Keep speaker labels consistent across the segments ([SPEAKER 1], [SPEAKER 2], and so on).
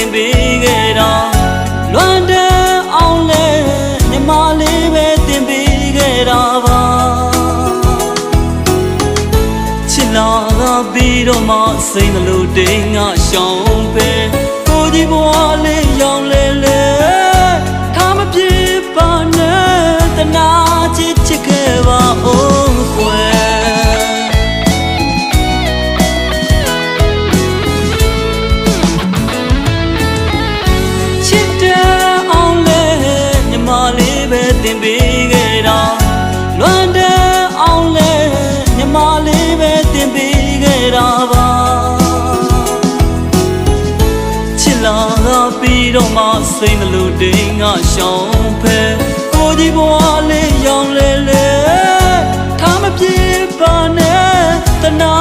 [SPEAKER 1] တင်ပေးခဲ့တာလွမ်းတဲ့အောင်လဲညီမလေးပဲတင်ပေးခဲ့တာပါချစ်လာကပြီးတော့မှစိတ်နှလို့တိမ်ငါရှောင်း တင်ပေးခဲ့တာလွမ်းတဲ့အောင်လဲညီမလေးပဲတင်ပေးခဲ့တာပါချစ်လာတော့ပြီးတော့မှစိတ်နှလို့တိမ်ငါရှောင်းဖဲကိုကြီးဘဝလေးရောင်လဲလဲထားမပြေပါနဲ့တနာ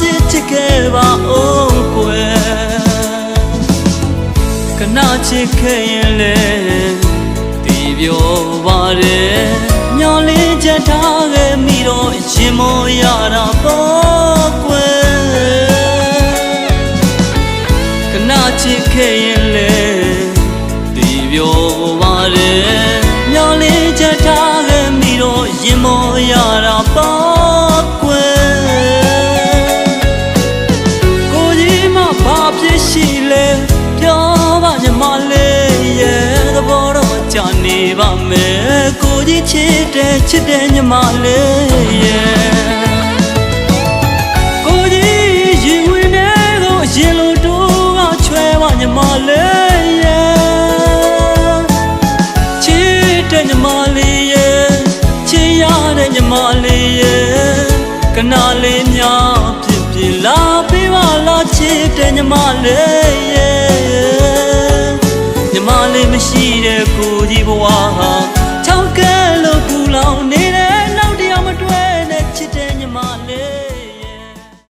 [SPEAKER 1] ချင်းချစ်ခဲ့ပါဦးကွယ်ကနာချစ်ခဲ့ရင်လေဒီ ပြောပါတယ်မျောလင်းချက်ထားခဲ့မိတော့ရင်မောရတာပေါ့ကွယ်ကနာချစ်ခဲ့ရင်လေဒီပြောပါတယ်မျောလင်းချက်ထားခဲ့မိတော့ရင်မောရတာပေါ့ကွယ်ကိုကြီးမဘာဖြစ်ရှိလဲပြော နေပါမယ်ကိုကြီးချစ်တယ်ချစ်တယ်ညီမလေးရဲ့ကိုကြီးရင်ဝင်နေကိုရင်လိုတိုးကချွဲပါညီမလေးရဲ့ချစ်တယ်ညီမလေးရဲ့ချစ်ရတဲ့ညီမလေးရဲ့ကနာလေးများဖြစ်ဖြစ်လာပေးပါလားချစ်တဲ့ညီမလေး 꽃이 보아